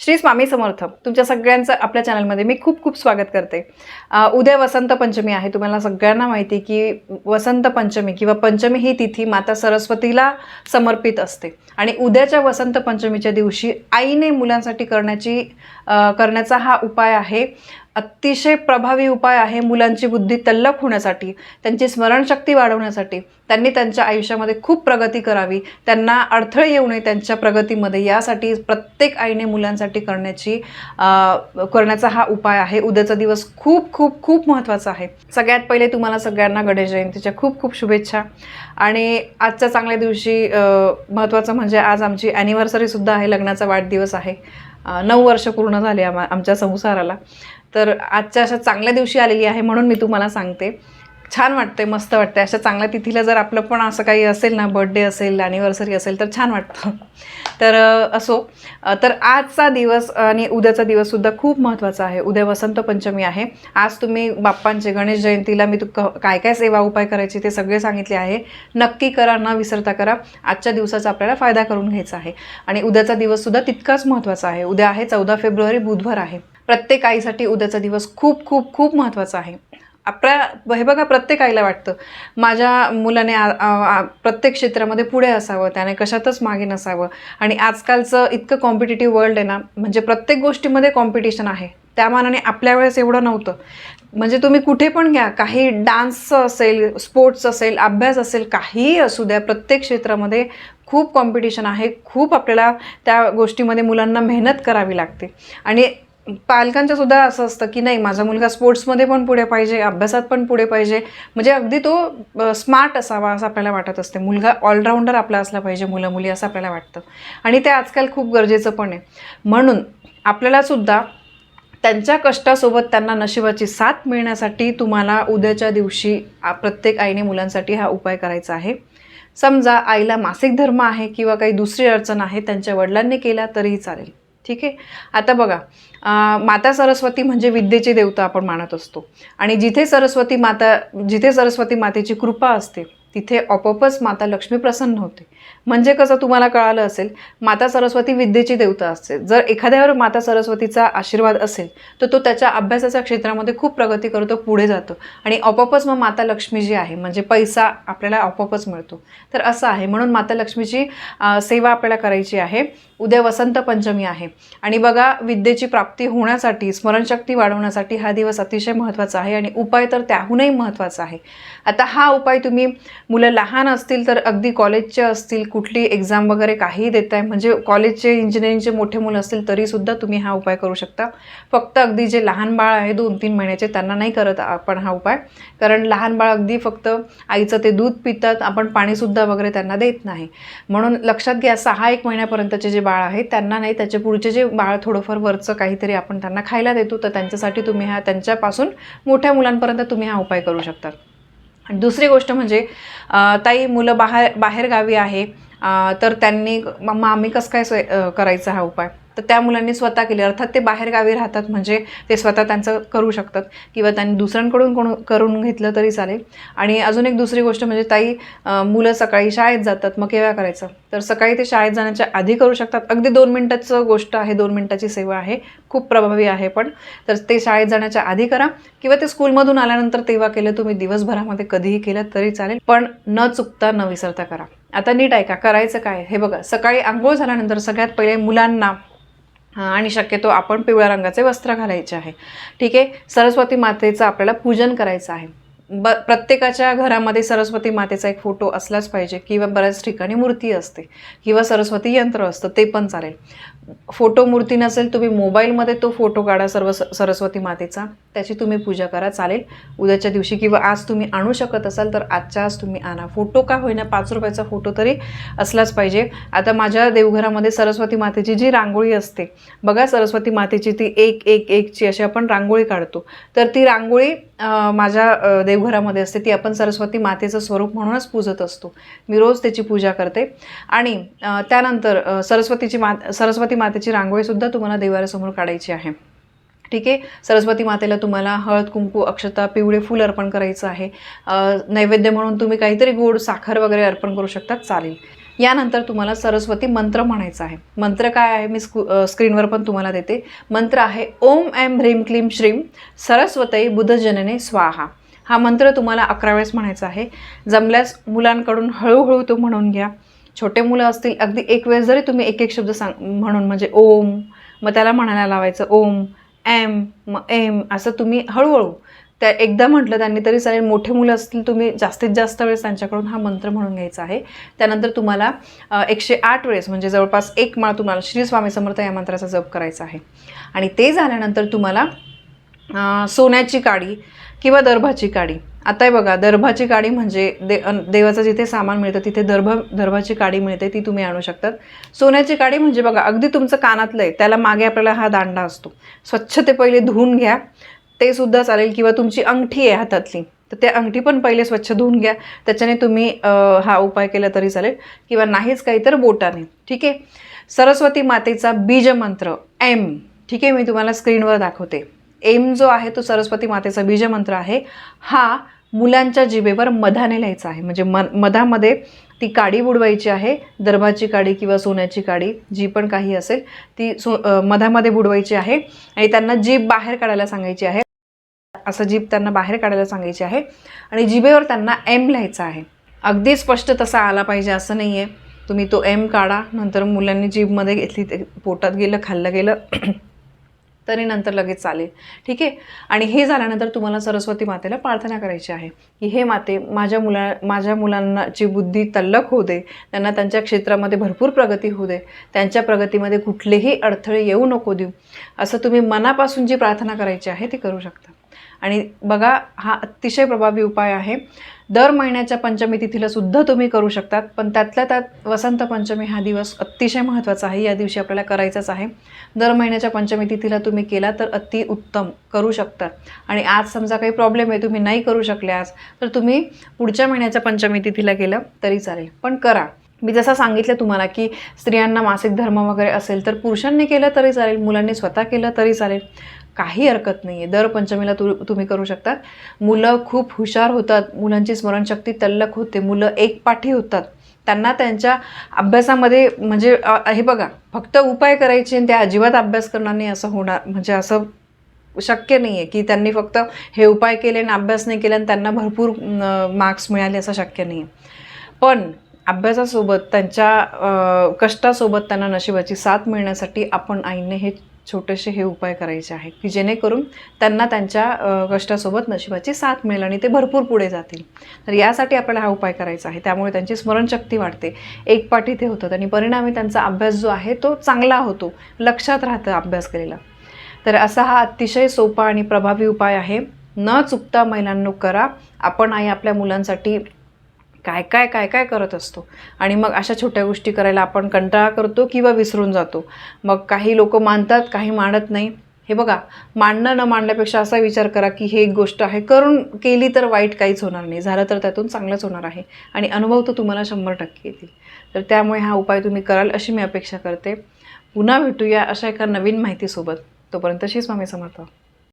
श्री स्वामी समर्थ तुमच्या सगळ्यांचं आपल्या चॅनलमध्ये मी खूप खूप स्वागत करते. उद्या वसंत पंचमी आहे तुम्हाला सगळ्यांना माहिती की वसंत पंचमी किंवा पंचमी ही तिथी माता सरस्वतीला समर्पित असते. आणि उद्याच्या वसंत पंचमीच्या दिवशी आईने मुलांसाठी करण्याची करण्याचा हा उपाय आहे. अतिशय प्रभावी उपाय आहे मुलांची बुद्धी तल्लख होण्यासाठी त्यांची स्मरणशक्ती वाढवण्यासाठी. त्यांनी त्यांच्या आयुष्यामध्ये खूप प्रगती करावी. त्यांना अडथळे येऊ नये त्यांच्या प्रगतीमध्ये. यासाठी प्रत्येक आईने मुलांसाठी करण्याची करण्याचा हा उपाय आहे. उद्याचा दिवस खूप खूप खूप महत्त्वाचा आहे. सगळ्यात पहिले तुम्हाला सगळ्यांना गणेश जयंतीच्या खूप खूप शुभेच्छा. आणि आजच्या चांगल्या दिवशी महत्त्वाचं म्हणजे आज आमची ॲनिव्हर्सरीसुद्धा आहे. लग्नाचा वाढदिवस आहे. नऊ वर्ष पूर्ण झाले आम्हा आमच्या संसाराला. तर आजच्या अशा चांगल्या दिवशी आलेली आहे म्हणून मी तुम्हाला सांगते. छान वाटते मस्त वाटते अशा चांगल्या तिथीला जर आपलं पण असं काही असेल ना बर्थडे असेल ॲनिव्हर्सरी असेल तर छान वाटतं. तर असो तर आजचा दिवस आणि उद्याचा दिवससुद्धा खूप महत्त्वाचा आहे. उद्या वसंत पंचमी आहे. आज तुम्ही बाप्पांचे गणेश जयंतीला मी तू क- काय काय सेवा उपाय करायचे ते सगळे सांगितले आहे. नक्की करा न विसरता करा. आजच्या दिवसाचा आपल्याला फायदा करून घ्यायचा आहे. आणि उद्याचा दिवससुद्धा तितकाच महत्त्वाचा आहे. उद्या आहे चौदा फेब्रुवारी बुधवार आहे. प्रत्येक आईसाठी उद्याचा दिवस खूप खूप खूप महत्त्वाचा आहे. आपल्या हे बघा प्रत्येक आईला वाटतं. माझ्या मुलाने आ- प्रत्येक क्षेत्रामध्ये पुढे असावं त्याने कशातच मागे नसावं. आणि आजकालचं इतकं कॉम्पिटेटिव्ह वर्ल्ड आहे ना म्हणजे प्रत्येक गोष्टीमध्ये कॉम्पिटिशन आहे. त्या मानाने आपल्या वेळेस एवढं नव्हतं. म्हणजे तुम्ही कुठे पण घ्या काही डान्सचं असेल स्पोर्ट्स असेल अभ्यास असेल काहीही असू द्या प्रत्येक क्षेत्रामध्ये खूप कॉम्पिटिशन आहे. खूप आपल्याला त्या गोष्टीमध्ये मुलांना मेहनत करावी लागते. आणि पालकांचं सुद्धा असं असतं की नाही माझा मुलगा स्पोर्ट्समध्ये पण पुढे पाहिजे अभ्यासात पण पुढे पाहिजे. म्हणजे अगदी तो स्मार्ट असावा असं आपल्याला वाटत असते. मुलगा ऑलराऊंडर आपला असला पाहिजे मुलं मुली असं आपल्याला वाटतं. आणि ते आजकाल खूप गरजेचं पण आहे. म्हणून आपल्यालासुद्धा त्यांच्या कष्टासोबत त्यांना नशिबाची साथ मिळण्यासाठी तुम्हाला उद्याच्या दिवशी प्रत्येक आईने मुलांसाठी हा उपाय करायचा आहे. समजा आईला मासिक धर्म आहे किंवा काही दुसरी अडचण आहे त्यांच्या वडिलांनी केला तरीही चालेल. ठीक आहे? आता बघा माता सरस्वती म्हणजे विद्येची देवता आपण मानत असतो. आणि जिथे सरस्वती माता जिथे सरस्वती मातेची कृपा असते तिथे आपोआपच माता लक्ष्मी प्रसन्न होते. म्हणजे कसं तुम्हाला कळालं असेल माता सरस्वती विद्येची देवता असते. जर एखाद्यावर माता सरस्वतीचा आशीर्वाद असेल तर तो त्याच्या अभ्यासाच्या क्षेत्रामध्ये खूप प्रगती करतो पुढे जातो. आणि आपोआपच मग माता लक्ष्मी जी आहे म्हणजे पैसा आपल्याला आपोआपच मिळतो. तर असं आहे. म्हणून माता लक्ष्मीची सेवा आपल्याला करायची आहे. उद्या वसंत पंचमी आहे. आणि बघा विद्येची प्राप्ती होण्यासाठी स्मरणशक्ती वाढवण्यासाठी हा दिवस अतिशय महत्त्वाचा आहे. आणि उपाय तर त्याहूनही महत्त्वाचा आहे. आता हा उपाय तुम्ही मुलं लहान असतील तर अगदी कॉलेजचे असतील कुठली एक्झाम वगैरे काहीही देत आहे म्हणजे कॉलेजचे इंजिनिअरिंगचे मोठे मुलं असतील तरीसुद्धा तुम्ही हा उपाय करू शकता. फक्त अगदी जे लहान बाळ आहे दोन तीन महिन्याचे त्यांना नाही करत आपण हा उपाय. कारण लहान बाळ अगदी फक्त आईचं ते दूध पितात आपण पाणीसुद्धा वगैरे त्यांना देत नाही. म्हणून लक्षात घ्या सहा एक महिन्यापर्यंतचे जे बाळ आहे त्यांना नाही त्याचे पुढचे जे बाळ थोडंफार वरचं काहीतरी आपण त्यांना खायला देतो तर त्यांच्यासाठी तुम्ही हा त्यांच्यापासून मोठ्या मुलांपर्यंत तुम्ही हा उपाय करू शकता. आणि दुसरी गोष्ट म्हणजे ताई मुलं बाहेर बाहेरगावी आहे तर त्यांनी मम्मा आम्ही कसं काय सोय करायचा हा उपाय? तर त्या मुलांनी स्वतः केले. अर्थात ते बाहेरगावी राहतात म्हणजे ते स्वतः त्यांचं करू शकतात किंवा त्यांनी दुसऱ्यांकडून कोण करून घेतलं तरी चालेल. आणि अजून एक दुसरी गोष्ट म्हणजे ताई मुलं सकाळी शाळेत जातात मग केव्हा करायचं? तर सकाळी ते शाळेत जाण्याच्या आधी करू शकतात. अगदी दोन मिनटाचं गोष्ट आहे दोन मिनटाची सेवा आहे. खूप प्रभावी आहे पण. तर ते शाळेत जाण्याच्या आधी करा किंवा ते स्कूलमधून आल्यानंतर तेव्हा केलं तुम्ही दिवसभरामध्ये कधीही केलं तरी चालेल. पण न चुकता न विसरता करा. आता नीट ऐका करायचं काय? हे बघा सकाळी आंघोळ झाल्यानंतर सगळ्यात पहिले मुलांना आणि शक्यतो आपण पिवळ्या रंगाचे वस्त्र घालायचे आहे. ठीक आहे? सरस्वती मातेचं आपल्याला पूजन करायचं आहे. ब प्रत्येकाच्या घरामध्ये सरस्वती मातेचा एक फोटो असलाच पाहिजे किंवा बऱ्याच ठिकाणी मूर्ती असते किंवा सरस्वती यंत्र असतं ते पण चालेल. फोटो मूर्ती नसेल तुम्ही मोबाईलमध्ये तो फोटो काढा सर्व स- सरस्वती मातेचा. त्याची तुम्ही पूजा करा चालेल. उद्याच्या दिवशी किंवा आज तुम्ही आणू शकत असाल तर आजच्या आज तुम्ही आणा. फोटो का होईना पाच रुपयाचा फोटो तरी असलाच पाहिजे. आता माझ्या देवघरामध्ये सरस्वती मातेची जी रांगोळी असते बघा सरस्वती मातेची ती एक एक एकची अशी आपण रांगोळी काढतो. तर ती रांगोळी माझ्या देवघरामध्ये असते. ती आपण सरस्वती मातेचं स्वरूप म्हणूनच पूजत असतो. मी रोज त्याची पूजा करते. आणि त्यानंतर सरस्वतीची मा सरस्वती मातेची रांगोळीसुद्धा तुम्हाला देवाऱ्यासमोर काढायची आहे. ठीक आहे? सरस्वती मातेला तुम्हाला हळद कुंकू अक्षता पिवळे फूल अर्पण करायचं आहे. नैवेद्य म्हणून तुम्ही काहीतरी गोड साखर वगैरे अर्पण करू शकता चालेल. यानंतर तुम्हाला सरस्वती मंत्र म्हणायचा आहे. मंत्र काय आहे? मी स्कू स्क्रीनवर पण तुम्हाला देते. मंत्र आहे ओम ऐम ह्रीम क्लीम श्रीम सरस्वती बुधजनने स्वाहा. हा मंत्र तुम्हाला अकरा वेळेस म्हणायचा आहे. जमल्यास मुलांकडून हळूहळू तो म्हणून घ्या. छोटे मुलं असतील अगदी एक वेळेस जरी तुम्ही एक एक शब्द सांग म्हणून म्हणजे ओम मग त्याला म्हणायला लावायचं ओम. एम मग एम असं तुम्ही हळूहळू. त्या एकदा म्हटलं त्यांनी तरी चालेल मोठे मुलं असतील तुम्ही जास्तीत जास्त वेळेस त्यांच्याकडून हा मंत्र म्हणून घ्यायचा आहे. त्यानंतर तुम्हाला एकशे आठ वेळेस म्हणजे जवळपास एक माळ तुम्हाला श्री स्वामी समर्थ या मंत्राचा जप करायचा आहे. आणि ते झाल्यानंतर तुम्हाला सोन्याची काडी किंवा दर्भाची काडी आता हे बघा दर्भाची काडी म्हणजे दे देवाचं जिथे सामान मिळतं तिथे दर्भ दर्भाची काडी मिळते ती तुम्ही आणू शकतात. सोन्याची काडी म्हणजे बघा अगदी तुमचं कानातलं आहे त्याला मागे आपल्याला हा दांडा असतो. स्वच्छ ते पहिले धुवून घ्या ते सुद्धा चालेल किंवा तुमची अंगठी आहे हातातली तर त्या अंगठी पण पहिले स्वच्छ धुवून घ्या. त्याच्याने तुम्ही हा उपाय केला तरी चालेल किंवा नाहीच काही तर बोटाने ठीक आहे? सरस्वती मातेचा बीजमंत्र एम ठीक आहे? मी तुम्हाला स्क्रीनवर दाखवते. एम जो आहे तो सरस्वती मातेचा बीजमंत्र आहे. हा मुलांच्या जिभेवर मधाने लिहायचा आहे. म्हणजे म मधामध्ये ती काडी बुडवायची आहे. दर्भाची काडी किंवा सोन्याची काडी जी पण काही असेल ती सो मधामध्ये बुडवायची आहे आणि त्यांना जीभ बाहेर काढायला सांगायची आहे. असं जीभ त्यांना बाहेर काढायला सांगायची आहे आणि जिभेवर त्यांना एम लिहायचा आहे. अगदी स्पष्ट तसा आला पाहिजे असं नाही आहे तुम्ही तो एम काढा नंतर मुलांनी जीभमध्ये घेतली ते पोटात गेलं खाल्लं गेलं तरी नंतर लगेच चालेल. ठीक आहे? आणि हे झाल्यानंतर तुम्हाला सरस्वती मातेला प्रार्थना करायची आहे. की हे माते माझ्या मुला माझ्या मुलांनाची बुद्धी तल्लक होऊ दे त्यांना त्यांच्या क्षेत्रामध्ये भरपूर प्रगती होऊ दे त्यांच्या प्रगतीमध्ये कुठलेही अडथळे येऊ नको देऊ असं तुम्ही मनापासून जी प्रार्थना करायची आहे ती करू शकता. आणि बघा हा अतिशय प्रभावी उपाय आहे. दर महिन्याच्या पंचमी तिथीला सुद्धा तुम्ही करू शकतात पण त्यातल्या त्यात वसंत पंचमी हा दिवस अतिशय महत्त्वाचा आहे. या दिवशी आपल्याला करायचाच आहे. दर महिन्याच्या पंचमी तिथीला तुम्ही केला तर अति उत्तम करू शकतात आणि आज समजा काही प्रॉब्लेम आहे तुम्ही नाही करू शकले आज तर तुम्ही पुढच्या महिन्याच्या पंचमी तिथीला केलं तरी चालेल. पण करा. मी जसं सांगितलं तुम्हाला की स्त्रियांना मासिक धर्म वगैरे असेल तर पुरुषांनी केलं तरी चालेल मुलांनी स्वतः केलं तरी चालेल. काही हरकत नाही आहे दर पंचमीला तु तुम्ही करू शकतात. मुलं खूप हुशार होतात. मुलांची स्मरणशक्ती तल्लक होते. मुलं एकपाठी होतात. त्यांना त्यांच्या अभ्यासामध्ये म्हणजे हे बघा फक्त उपाय करायचे आणि ते अजिबात अभ्यास करणार नाही असं होणार. म्हणजे असं शक्य नाही आहे की त्यांनी फक्त हे उपाय केले आणि अभ्यास नाही केला आणि त्यांना भरपूर मार्क्स मिळाले असं शक्य नाही आहे पण अभ्यासासोबत त्यांच्या कष्टासोबत त्यांना नशिबाची साथ मिळण्यासाठी आपण आईने हे छोटेसे हे उपाय करायचे आहे की जेणेकरून त्यांना त्यांच्या कष्टासोबत नशिबाची साथ मिळेल आणि ते भरपूर पुढे जातील. तर यासाठी आपल्याला हा उपाय करायचा आहे. त्यामुळे त्यांची स्मरणशक्ती वाढते. एक पाठी ते होतात आणि परिणामी त्यांचा अभ्यास जो आहे तो चांगला होतो. लक्षात राहतं अभ्यास केलेला. तर असा हा अतिशय सोपा आणि प्रभावी उपाय आहे. न चुकता महिलांनो करा. आपण आई आपल्या मुलांसाठी काय काय काय काय करत असतो? आणि मग अशा छोट्या गोष्टी करायला आपण कंटाळा करतो किंवा विसरून जातो. मग काही लोक मानतात काही मानत नाही. हे बघा मांडणं न मांडण्यापेक्षा असा विचार करा की हे एक गोष्ट आहे. करून केली तर वाईट काहीच होणार नाही. झालं तर त्यातून चांगलंच होणार आहे. आणि अनुभव तर तुम्हाला शंभर टक्के येतील. तर त्यामुळे हा उपाय तुम्ही कराल अशी मी अपेक्षा करते. पुन्हा भेटूया अशा एका नवीन माहितीसोबत. तोपर्यंत श्री स्वामी समर्थ.